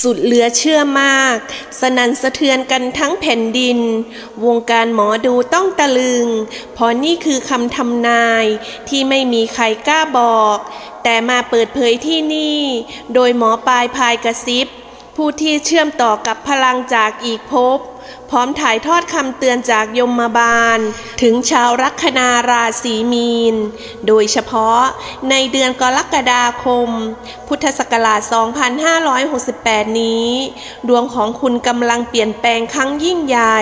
สุดเหลือเชื่อมาก สนันสะเทือนกันทั้งแผ่นดิน วงการหมอดูต้องตะลึง เพราะนี่คือคำทำนายที่ไม่มีใครกล้าบอก แต่มาเปิดเผยที่นี่ โดยหมอปลายพายกระซิบ ผู้ที่เชื่อมต่อกับพลังจากอีกภพ พร้อมถ่ายทอดคำเตือนจากยมบาล ถึงชาวลัคนาราศีมีน โดยเฉพาะในเดือนกรกฎาคม พุทธศักราช 2568 นี้ ดวงของคุณกำลังเปลี่ยนแปลงครั้งยิ่งใหญ่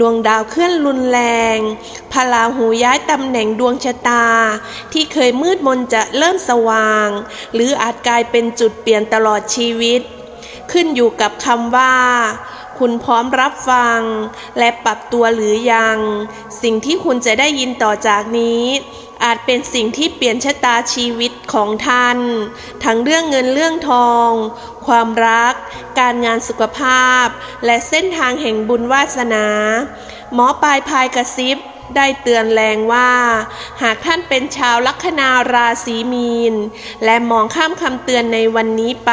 ดวงดาวเคลื่อนรุนแรงพลาหูย้ายตำแหน่งดวงชะตา ที่เคยมืดมนจะเริ่มสว่าง หรืออาจกลายเป็นจุดเปลี่ยนตลอดชีวิต ขึ้นอยู่กับคำว่า คุณพร้อมรับฟัง และปรับตัวหรือยัง สิ่งที่คุณจะได้ยินต่อจากนี้ อาจเป็นสิ่งที่เปลี่ยนชะตาชีวิตของท่าน ทั้งเรื่องเงินเรื่องทอง ความรัก การงานสุขภาพ และเส้นทางแห่งบุญวาสนา หมอปลายพายกระซิบได้เตือนแรงว่า หากท่านเป็นชาวลัคนาราศีมีน และมองข้ามคำเตือนในวันนี้ไป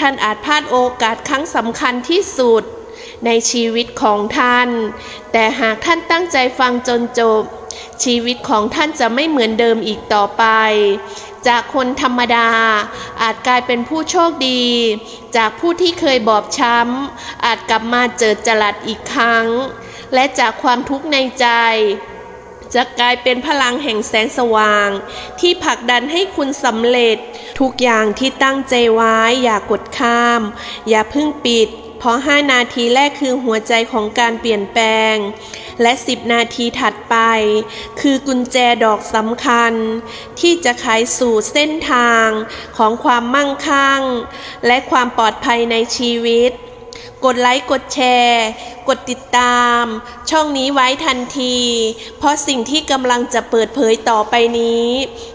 ท่านอาจพลาดโอกาสครั้งสำคัญที่สุด ในชีวิตของท่าน แต่หากท่านตั้งใจฟังจนจบ ชีวิตของท่านจะไม่เหมือนเดิมอีกต่อไป จากคนธรรมดา อาจกลายเป็นผู้โชคดี จากผู้ที่เคยบอบช้ำ อาจกลับมาเจอจรัสอีกครั้ง และจากความทุกข์ในใจ จะกลายเป็นพลังแห่งแสงสว่าง ที่ผลักดันให้คุณสำเร็จ ทุกอย่างที่ตั้งใจไว้อย่ากดข้าม อย่าเพิ่งปิด เพราะ 5 นาทีแรกคือหัวใจของการเปลี่ยนแปลง และ 10 นาทีถัดไป คือกุญแจดอกสำคัญ ที่จะไขสู่เส้นทางของความมั่งคั่ง และความปลอดภัยในชีวิต กดไลค์กดแชร์ กดติดตาม ช่องนี้ไว้ทันที เพราะสิ่งที่กำลังจะเปิดเผยต่อไปนี้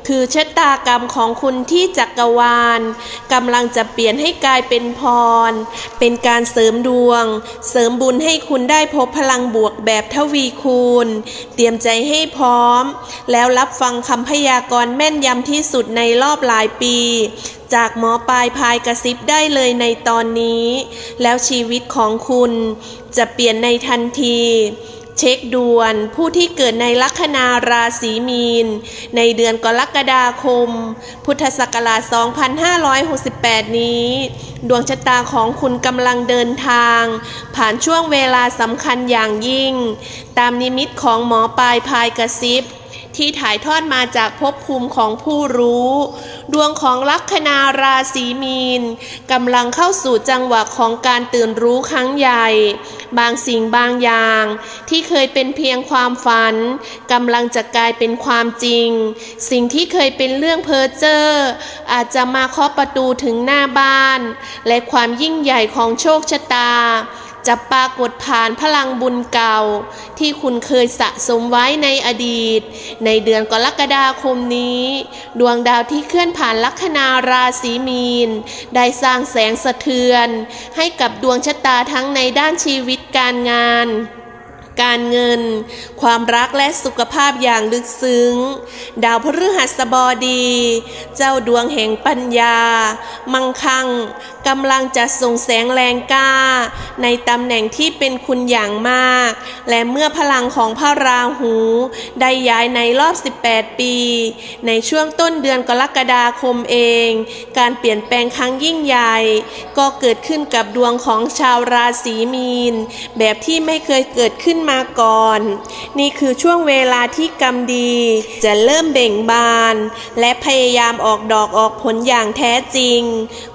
คือชะตากรรมของคุณที่จักรวาลกำลังจะเปลี่ยนให้กลายเป็นพร เป็นการเสริมดวง เสริมบุญให้คุณได้พบพลังบวกแบบทวีคูณ เตรียมใจให้พร้อม แล้วรับฟังคำพยากรณ์แม่นยำที่สุดในรอบหลายปีจากหมอปลายพายกระซิบได้เลยในตอนนี้ แล้วชีวิตของคุณจะเปลี่ยนในทันที เช็คด่วนผู้ที่เกิดในลัคนาราศีมีน ในเดือนกรกฎาคม พุทธศักราช 2568 นี้ ดวงชะตาของคุณกำลังเดินทาง ผ่านช่วงเวลาสำคัญอย่างยิ่ง ตามนิมิตของหมอปลายพายกระซิบ ที่ถ่ายทอดมาจากภพภูมิของผู้รู้ ดวงของลัคนาราศีมีนกำลังเข้าสู่จังหวะของการตื่นรู้ครั้งใหญ่ บางสิ่งบางอย่าง ที่เคยเป็นเพียงความฝันกำลังจะกลายเป็นความจริง สิ่งที่เคยเป็นเรื่องเพ้อเจ้ออาจจะมาเคาะประตูถึงหน้าบ้าน และความยิ่งใหญ่ของโชคชะตา จะปรากฏผ่านพลังบุญเก่า ที่คุณเคยสะสมไว้ในอดีต ในเดือนกรกฎาคมนี้ ดวงดาวที่เคลื่อนผ่านลัคนาราศีมีน ได้สร้างแสงสะเทือน ให้กับดวงชะตาทั้งในด้านชีวิตการงานการเงิน ความรักและสุขภาพอย่างลึกซึ้ง ดาวพฤหัสบดี เจ้าดวงแห่งปัญญา มั่งคั่งกำลังจะส่งแสงแรงกล้า ในตำแหน่งที่เป็นคุณอย่างมาก และเมื่อพลังของพระราหู ได้ย้ายในรอบ 18 ปี ในช่วงต้นเดือนกรกฎาคมเอง การเปลี่ยนแปลงครั้งยิ่งใหญ่ ก็เกิดขึ้นกับดวงของชาวราศีมีน แบบที่ไม่เคยเกิดขึ้นมาก่อน นี่คือช่วงเวลาที่กรรมดี จะเริ่มเบ่งบาน และพยายามออกดอกออกผลอย่างแท้จริง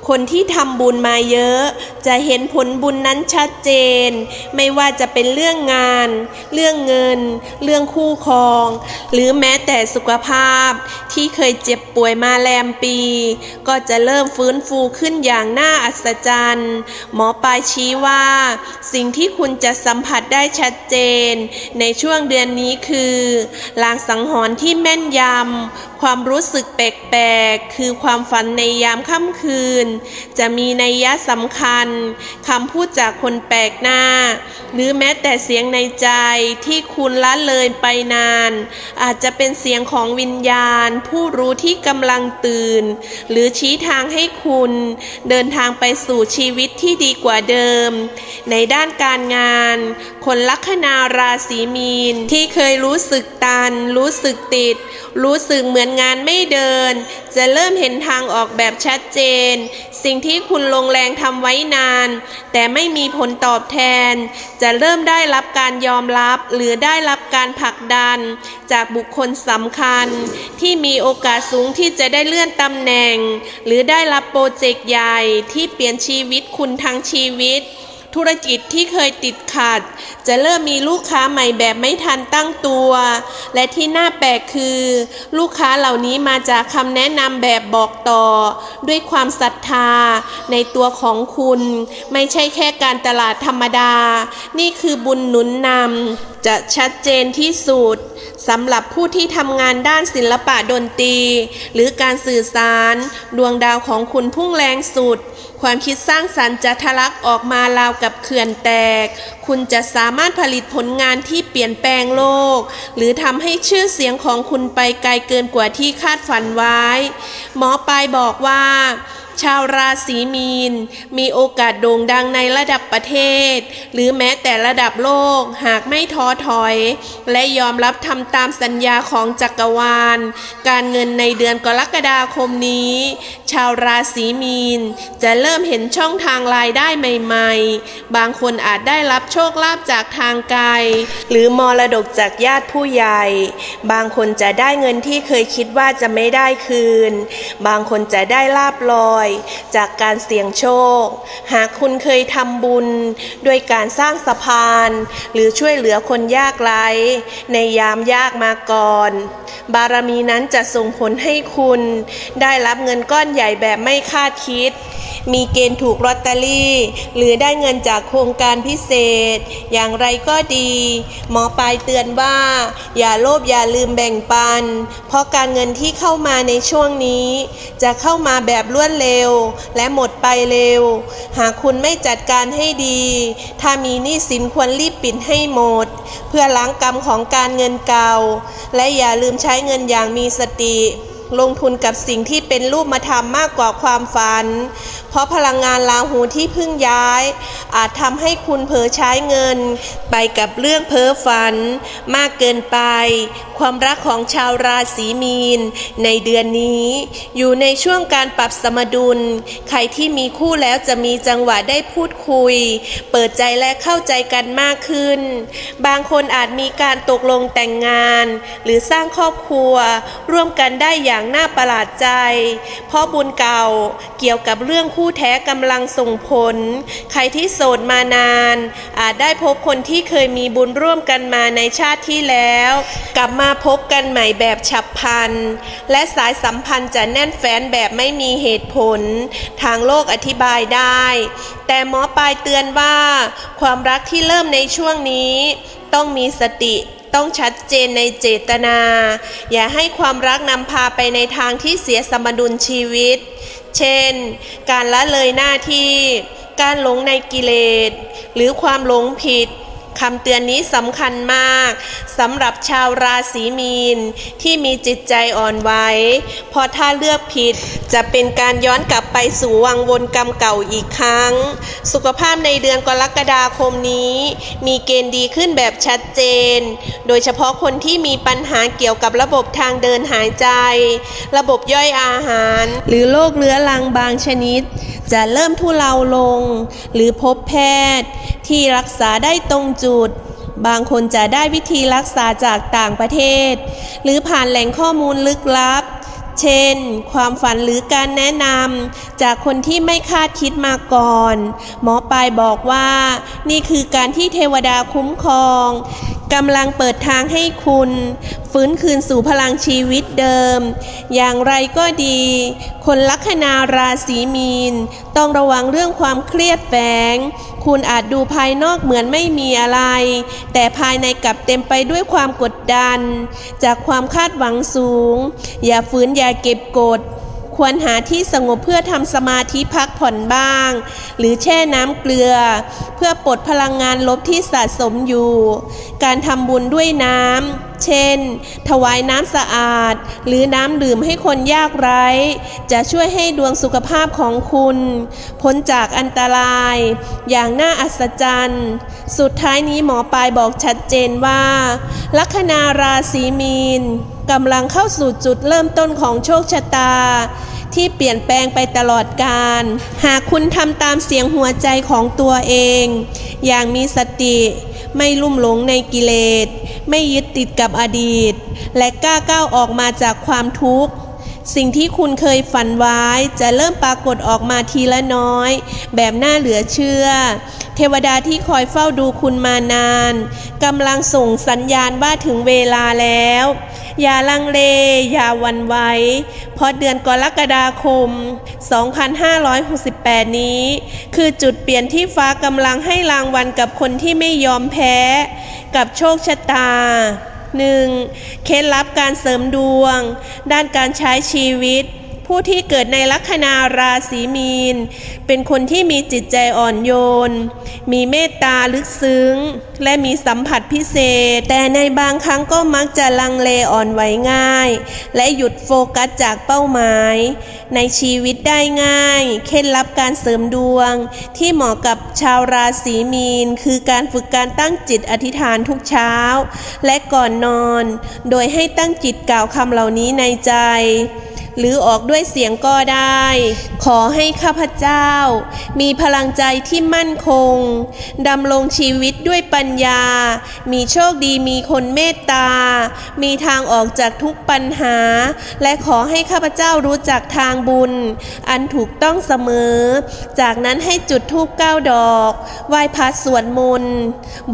คนที่ทำบุญมาเยอะ จะเห็นผลบุญนั้นชัดเจน ไม่ว่าจะเป็นเรื่องงาน เรื่องเงิน เรื่องคู่ครอง หรือแม้แต่สุขภาพที่เคยเจ็บป่วยมาแรมปี ก็จะเริ่มฟื้นฟูขึ้นอย่างน่าอัศจรรย์ หมอปลายชี้ว่า สิ่งที่คุณจะสัมผัสได้ชัดเจน ในช่วงเดือนนี้คือลางสังหรณ์ที่แม่นยำความรู้สึกแปลกๆ คือความฝันในยามค่ำคืนจะมีนัยยะสำคัญคำพูดจากคนแปลกหน้า หรือแม้แต่เสียงในใจที่คุณละเลยไปนาน อาจจะเป็นเสียงของวิญญาณ ผู้รู้ที่กำลังตื่น หรือชี้ทางให้คุณเดินทางไปสู่ชีวิตที่ดีกว่าเดิม ในด้านการงาน คนลัคนาราศีมีนที่เคยรู้สึกตัน รู้สึกติด รู้สึกเหมือนงานไม่เดิน จะเริ่มเห็นทางออกแบบชัดเจน สิ่งที่คุณลงแรงทำไว้นาน แต่ไม่มีผลตอบแทน จะเริ่มได้รับการยอมรับ หรือได้รับการผลักดัน จากบุคคลสำคัญ ที่มีโอกาสสูงที่จะได้เลื่อนตำแหน่ง หรือได้รับโปรเจกต์ใหญ่ที่เปลี่ยนชีวิตคุณทั้งชีวิตธุรกิจที่เคยติดขัด จะเริ่มมีลูกค้าใหม่แบบไม่ทันตั้งตัว และที่น่าแปลกคือ ลูกค้าเหล่านี้มาจากคำแนะนำแบบบอกต่อ ด้วยความศรัทธา ในตัวของคุณ ไม่ใช่แค่การตลาดธรรมดา นี่คือบุญหนุนนำจะชัดเจนที่สุดสำหรับผู้ที่ทำงานด้านศิลปะดนตรี หรือการสื่อสาร ดวงดาวของคุณพุ่งแรงสุด ความคิดสร้างสรรค์จะทะลักออกมาราวกับเขื่อนแตก คุณจะสามารถผลิตผลงานที่เปลี่ยนแปลงโลก หรือทำให้ชื่อเสียงของคุณไปไกลเกินกว่าที่คาดฝันไว้ หมอปลายบอกว่า ชาวราศีมีน มีโอกาสโด่งดังในระดับประเทศ หรือแม้แต่ระดับโลกหากไม่ท้อถอย และยอมรับทำตามสัญญาของจักรวาล การเงินในเดือนกรกฎาคมนี้ ชาวราศีมีน จะเริ่มเห็นช่องทางรายได้ใหม่ ๆ บางคนอาจได้รับโชคลาภจากทางไกล หรือมรดกจากญาติผู้ใหญ่ บางคนจะได้เงินที่เคยคิดว่าจะไม่ได้คืน บางคนจะได้ลาบลอยจากการเสี่ยงโชค หากคุณเคยทำบุญด้วยการสร้างสะพาน หรือช่วยเหลือคนยากไร้ในยามยากมาก่อน บารมีนั้นจะส่งผลให้คุณ ได้รับเงินก้อนใหญ่แบบไม่คาดคิด มีเกณฑ์ถูกลอตเตอรี่ หรือได้เงินจากโครงการพิเศษ อย่างไรก็ดี หมอปลายเตือนว่า อย่าโลภอย่าลืมแบ่งปัน เพราะการเงินที่เข้ามาในช่วงนี้ จะเข้ามาแบบรวดเร็ว และหมดไปเร็ว หากคุณไม่จัดการให้ดี ถ้ามีหนี้สินควรรีบปิดให้หมด เพื่อล้างกรรมของการเงินเก่า และอย่าลืมใช้เงินอย่างมีสติ ลงทุนกับสิ่งที่เป็นรูปมาทำมากกว่าความฝัน เพราะพลังงานลาหูที่เพิ่งย้าย อาจทำให้คุณเผลอใช้เงิน ไปกับเรื่องเพ้อฝัน มากเกินไป ความรักของชาวราศีมีน ในเดือนนี้ อยู่ในช่วงการปรับสมดุล ใครที่มีคู่แล้วจะมีจังหวะได้พูดคุย เปิดใจและเข้าใจกันมากขึ้น บางคนอาจมีการตกลงแต่งงาน หรือสร้างครอบครัว ร่วมกันได้อย่างอย่างน่าประหลาดใจ เพราะบุญเก่าเกี่ยวกับเรื่องคู่แท้กำลังส่งผล ใครที่โสดมานาน อาจได้พบคนที่เคยมีบุญร่วมกันมาในชาติที่แล้ว กลับมาพบกันใหม่แบบฉับพลัน และสายสัมพันธ์จะแน่นแฟ้นแบบไม่มีเหตุผล ทางโลกอธิบายได้ แต่หมอปลายเตือนว่า ความรักที่เริ่มในช่วงนี้ ต้องมีสติ ต้องชัดเจนในเจตนา อย่าให้ความรักนำพาไปในทางที่เสียสมดุลชีวิต เช่น การละเลยหน้าที่ การหลงในกิเลส หรือความหลงผิด คำเตือนนี้สำคัญมากสำหรับชาวราศีมีน ที่มีจิตใจอ่อนไหวเพราะถ้าเลือกผิดจะเป็นการย้อนกลับไปสู่วังวนกรรมเก่าอีกครั้ง สุขภาพในเดือนกรกฎาคมนี้ มีเกณฑ์ดีขึ้นแบบชัดเจน โดยเฉพาะคนที่มีปัญหาเกี่ยวกับระบบทางเดินหายใจ ระบบย่อยอาหาร หรือโรคเรื้อรังบางชนิด จะเริ่มทุเลาลง หรือพบแพทย์ ที่รักษาได้ตรงจุด บางคนจะได้วิธีรักษาจากต่างประเทศ หรือผ่านแหล่งข้อมูลลึกลับ เช่น ความฝันหรือการแนะนำจากคนที่ไม่คาดคิดมาก่อน หมอปลายบอกว่า นี่คือการที่เทวดาคุ้มครอง กำลังเปิดทางให้คุณ ฟื้นคืนสู่พลังชีวิตเดิม อย่างไรก็ดี คนลัคนาราศีมีน ต้องระวังเรื่องความเครียดแฝง คุณอาจดูภายนอกเหมือนไม่มีอะไร แต่ภายในกลับเต็มไปด้วยความกดดัน จากความคาดหวังสูง อย่าฝืนอย่าเก็บกด ควรหาที่สงบเพื่อทำสมาธิพักผ่อนบ้าง หรือแช่น้ำเกลือ เพื่อปลดพลังงานลบที่สะสมอยู่ การทำบุญด้วยน้ำ เช่น ถวายน้ำสะอาด หรือน้ำดื่มให้คนยากไร้ จะช่วยให้ดวงสุขภาพของคุณพ้นจากอันตราย อย่างน่าอัศจรรย์ สุดท้ายนี้หมอปลายบอกชัดเจนว่า ลัคนาราศีมีน กำลังเข้าสู่จุดเริ่มต้นของโชคชะตา ที่เปลี่ยนแปลงไปตลอดกาลหากคุณทำตามเสียงหัวใจของตัวเอง อย่างมีสติไม่ลุ่มหลงในกิเลส ไม่ยึดติดกับอดีต และกล้าก้าวออกมาจากความทุกข์ สิ่งที่คุณเคยฝันไว้จะเริ่มปรากฏออกมาทีละน้อย แบบน่าเหลือเชื่อ เทวดาที่คอยเฝ้าดูคุณมานานกำลังส่งสัญญาณว่าถึงเวลาแล้ว อย่าลังเล อย่าวันไหวเพราะเดือนกรกฎาคม 2568 นี้ คือจุดเปลี่ยนที่ฟ้ากำลังให้รางวัลกับคนที่ไม่ยอมแพ้ กับโชคชะตา 1. เคล็ดลับการเสริมดวง ด้านการใช้ชีวิต ผู้ที่เกิดในลัคนาราศีมีน เป็นคนที่มีจิตใจอ่อนโยน มีเมตตาลึกซึ้ง และมีสัมผัสพิเศษ แต่ในบางครั้งก็มักจะลังเลอ่อนไหวง่าย และหยุดโฟกัสจากเป้าหมาย ในชีวิตได้ง่าย เคล็ดลับการเสริมดวง ที่เหมาะกับชาวราศีมีน คือการฝึกการตั้งจิตอธิษฐานทุกเช้า และก่อนนอน โดยให้ตั้งจิตกล่าวคำเหล่านี้ในใจ หรือออกด้วยเสียงก็ได้ ขอให้ข้าพเจ้า มีพลังใจที่มั่นคงดำรงชีวิตด้วยปัญญา มีโชคดีมีคนเมตตา มีทางออกจากทุกปัญหา และขอให้ข้าพเจ้ารู้จักทางบุญ อันถูกต้องเสมอ จากนั้นให้จุดธูปเก้าดอกไหว้พระสวดมนต์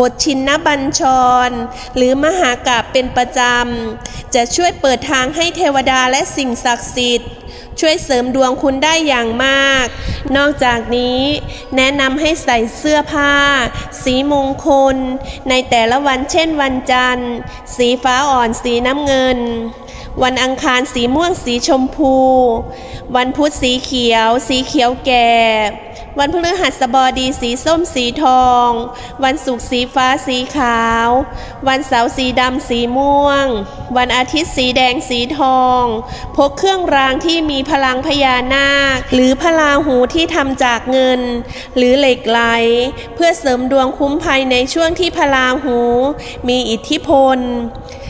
บทชินนบัญชร หรือมหากาบเป็นประจำ จะช่วยเปิดทางให้เทวดาและสิ่งศักดิ์สิทธิ์ ช่วยเสริมดวงคุณได้อย่างมาก นอกจากนี้แนะนำให้ใส่เสื้อผ้า สีมงคล ในแต่ละวันเช่นวันจันทร์ สีฟ้าอ่อนสีน้ำเงิน วันอังคารสีม่วงสีชมพู วันพุธสีเขียว สีเขียวแก่ วันพฤหัสบดีสีส้มสีทอง วันศุกร์สีฟ้าสีขาว วันเสาร์สีดำสีม่วง วันอาทิตย์สีแดงสีทอง พกเครื่องรางที่มีพลังพญานาค หรือพลาหูที่ทำจากเงิน หรือเหล็กไหล เพื่อเสริมดวงคุ้มภัยในช่วงที่พลาหู มีอิทธิพล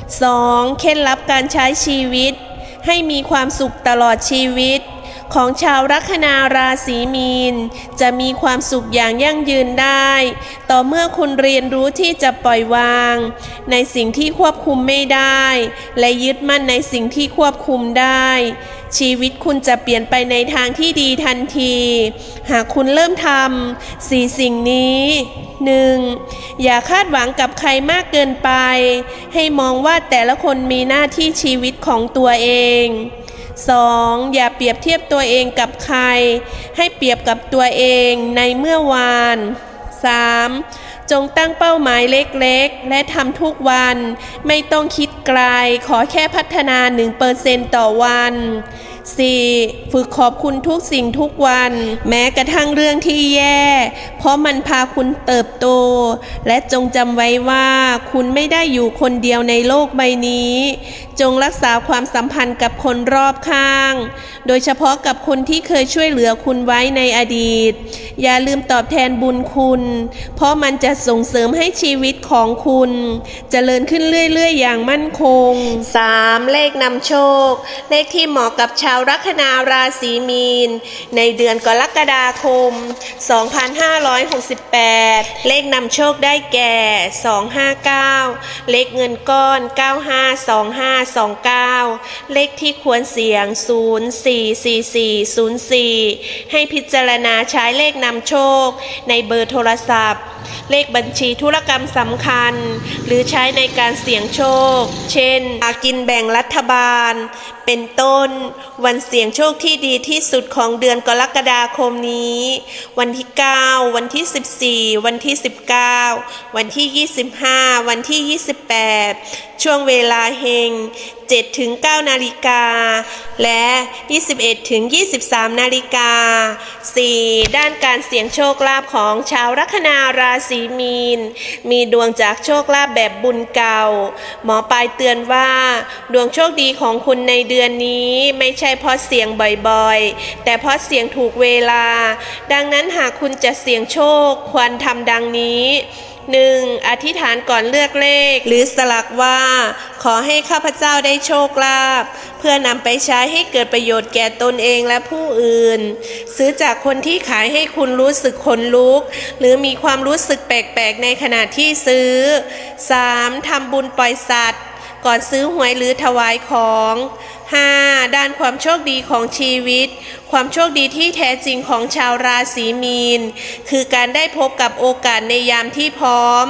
2. เคล็ดลับการใช้ชีวิต ให้มีความสุขตลอดชีวิต ของชาวลัคนาราศีมีน จะมีความสุขอย่างยั่งยืนได้ ต่อเมื่อคุณเรียนรู้ที่จะปล่อยวาง ในสิ่งที่ควบคุมไม่ได้ และยึดมั่นในสิ่งที่ควบคุมได้ ชีวิตคุณจะเปลี่ยนไปในทางที่ดีทันที หากคุณเริ่มทำสี่สิ่งนี้ 1. อย่าคาดหวังกับใครมากเกินไป ให้มองว่าแต่ละคนมีหน้าที่ชีวิตของตัวเอง 2. อย่าเปรียบเทียบตัวเองกับใคร ให้เปรียบกับตัวเองในเมื่อวาน 3. จงตั้งเป้าหมายเล็กๆ และทำทุกวัน ไม่ต้องคิดไกล ขอแค่พัฒนา 1%ต่อวัน 4. ฝึกขอบคุณทุกสิ่งทุกวัน แม้กระทั่งเรื่องที่แย่ เพราะมันพาคุณเติบโต และจงจำไว้ว่าคุณไม่ได้อยู่คนเดียวในโลกใบนี้ จงรักษาความสัมพันธ์กับคนรอบข้าง โดยเฉพาะกับคนที่เคยช่วยเหลือคุณไว้ในอดีต อย่าลืมตอบแทนบุญคุณ เพราะมันจะส่งเสริมให้ชีวิตของคุณจเจริญขึ้นเรื่อย ๆ อย่างมั่นคง 3. เลขนำโชค เลขที่เหมาะกับชาวลัคนาราศีมีน ในเดือนกรกฎาคม 2568 เลขนำโชคได้แก่ 259 เลขเงินก้อน952529 เลขที่ควรเสี่ยง 044404 ให้พิจารณาใช้เลขนำโชคในเบอร์โทรศัพท์ เลขบัญชีธุรกรรมสำคัญ หรือใช้ในการเสี่ยงโชค เช่นอากินแบ่งรัฐบาล เป็นต้น วันเสี่ยงโชคที่ดีที่สุดของเดือนกรกฎาคมนี้ วันที่ 9 วันที่ 14 วันที่ 19 วันที่ 25 วันที่ 28 ช่วงเวลาเฮง7ถึง9นาฬิกา และ 21ถึง23 นาฬิกา 4. ด้านการเสี่ยงโชคลาภของชาวลัคนาราศีมีน มีดวงจากโชคลาภแบบบุญเก่า หมอปลายเตือนว่า ดวงโชคดีของคุณในเดือนนี้ไม่ใช่เพราะเสี่ยงบ่อยๆ แต่เพราะเสี่ยงถูกเวลา ดังนั้นหากคุณจะเสี่ยงโชคควรทำดังนี้ 1. อธิษฐานก่อนเลือกเลข หรือสลักว่า ขอให้ข้าพเจ้าได้โชคลาภเพื่อนำไปใช้ให้เกิดประโยชน์แก่ตนเองและผู้อื่น ซื้อจากคนที่ขายให้คุณรู้สึกขนลุก หรือมีความรู้สึกแปลกๆ ในขณะที่ซื้อ 3. ทำบุญปล่อยสัตว์ ก่อนซื้อหวยหรือถวายของ 5. ด้านความโชคดีของชีวิต ความโชคดีที่แท้จริงของชาวราศีมีน คือการได้พบกับโอกาสในยามที่พร้อม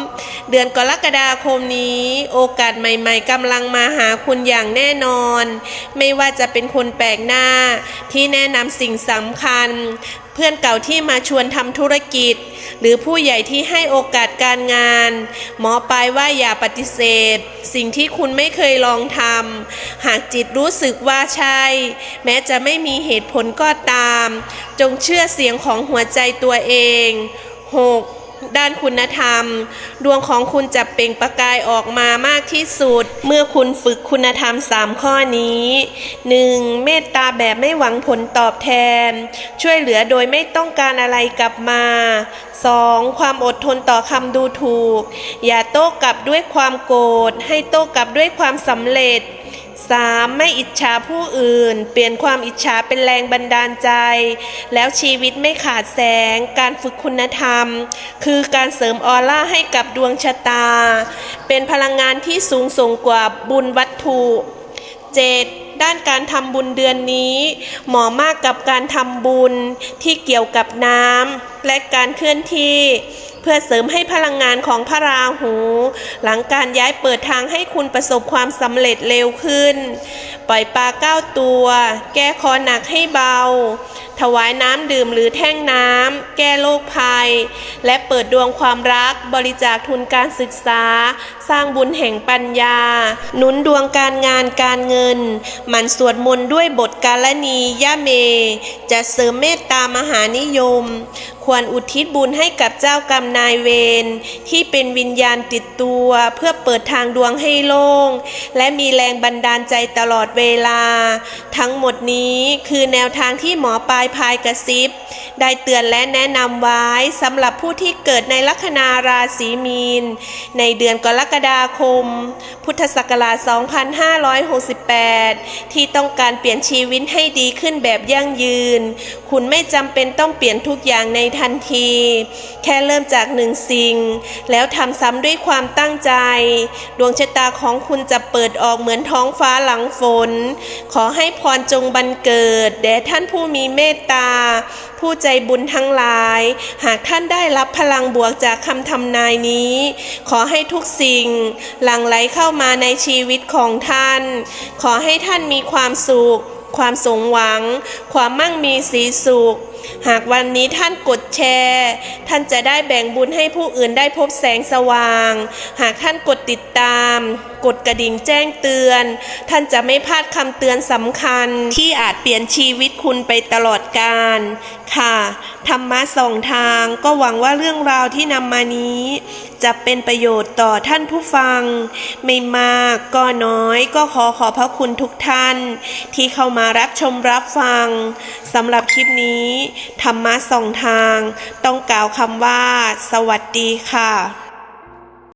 เดือนกรกฎาคมนี้ โอกาสใหม่ๆกำลังมาหาคุณอย่างแน่นอน ไม่ว่าจะเป็นคนแปลกหน้า ที่แนะนำสิ่งสำคัญ เพื่อนเก่าที่มาชวนทำธุรกิจ หรือผู้ใหญ่ที่ให้โอกาสการงาน หมอปลายว่าอย่าปฏิเสธ สิ่งที่คุณไม่เคยลองทำหากจิตรู้สึกว่าใช่ แม้จะไม่มีเหตุผลก็ตาม จงเชื่อเสียงของหัวใจตัวเอง 6. ด้านคุณธรรม ดวงของคุณจะเปล่งประกายออกมามากที่สุด เมื่อคุณฝึกคุณธรรม 3 ข้อนี้ 1. เมตตาแบบไม่หวังผลตอบแทน ช่วยเหลือโดยไม่ต้องการอะไรกลับมา 2. ความอดทนต่อคำดูถูก อย่าโต้กลับด้วยความโกรธให้โต้กลับด้วยความสำเร็จ 3. ไม่อิจฉาผู้อื่น เปลี่ยนความอิจฉาเป็นแรงบันดาลใจ แล้วชีวิตไม่ขาดแสง การฝึกคุณธรรม คือการเสริมออร่าให้กับดวงชะตา เป็นพลังงานที่สูงส่งกว่าบุญวัตถุ 7. ด้านการทำบุญเดือนนี้ เหมาะมากกับการทำบุญที่เกี่ยวกับน้ำและการเคลื่อนที่ เพื่อเสริมให้พลังงานของพระราหู หลังการย้ายเปิดทางให้คุณประสบความสำเร็จเร็วขึ้น ปล่อยปลาเก้าตัว แก้คอหนักให้เบา ถวายน้ำดื่มหรือแท่งน้ำ แก้โรคภัย และเปิดดวงความรัก บริจาคทุนการศึกษา สร้างบุญแห่งปัญญา หนุนดวงการงานการเงิน หมั่นสวดมนต์ด้วยบทกาลนียะเม จะเสริมเมตตามหานิยม ควรอุทิศบุญให้กับเจ้ากรรมนายเวรที่เป็นวิญญาณติดตัวเพื่อเปิดทางดวงให้โล่ง และมีแรงบันดาลใจตลอดเวลา ทั้งหมดนี้คือแนวทางที่หมอปลายพายกระซิบ ได้เตือนและแนะนำไว้สำหรับผู้ที่เกิดในลัคนาราศีมีน ในเดือนกรกฎาคม พุทธศักราช 2568 ที่ต้องการเปลี่ยนชีวิตให้ดีขึ้นแบบยั่งยืน คุณไม่จำเป็นต้องเปลี่ยนทุกอย่างในทันที แค่เริ่มจากากหนึ่งสิ่ง แล้วทำซ้ำด้วยความตั้งใจ ดวงชะตาของคุณจะเปิดออกเหมือนท้องฟ้าหลังฝน ขอให้พรจงบันเกิด แด่ท่านผู้มีเมตตา ผู้ใจบุญทั้งหลาย หากท่านได้รับพลังบวกจากคำทำนายนี้ ขอให้ทุกสิ่ง หลั่งไหลเข้ามาในชีวิตของท่าน ขอให้ท่านมีความสุข ความสงหวัง ความมั่งมีสีสุข หากวันนี้ท่านกดแชร์ ท่านจะได้แบ่งบุญให้ผู้อื่นได้พบแสงสว่าง หากท่านกดติดตาม กดกระดิ่งแจ้งเตือน ท่านจะไม่พลาดคำเตือนสำคัญที่อาจเปลี่ยนชีวิตคุณไปตลอดกาลค่ะ ธรรมะสองทางก็หวังว่าเรื่องราวที่นำมานี้ จะเป็นประโยชน์ต่อท่านผู้ฟัง ไม่มากก็น้อยก็ขอขอบพระคุณทุกท่าน ที่เข้ามารับชมรับฟังสำหรับคลิปนี้ ธรรมะสองทาง ต้องกล่าวคำว่า สวัสดีค่ะ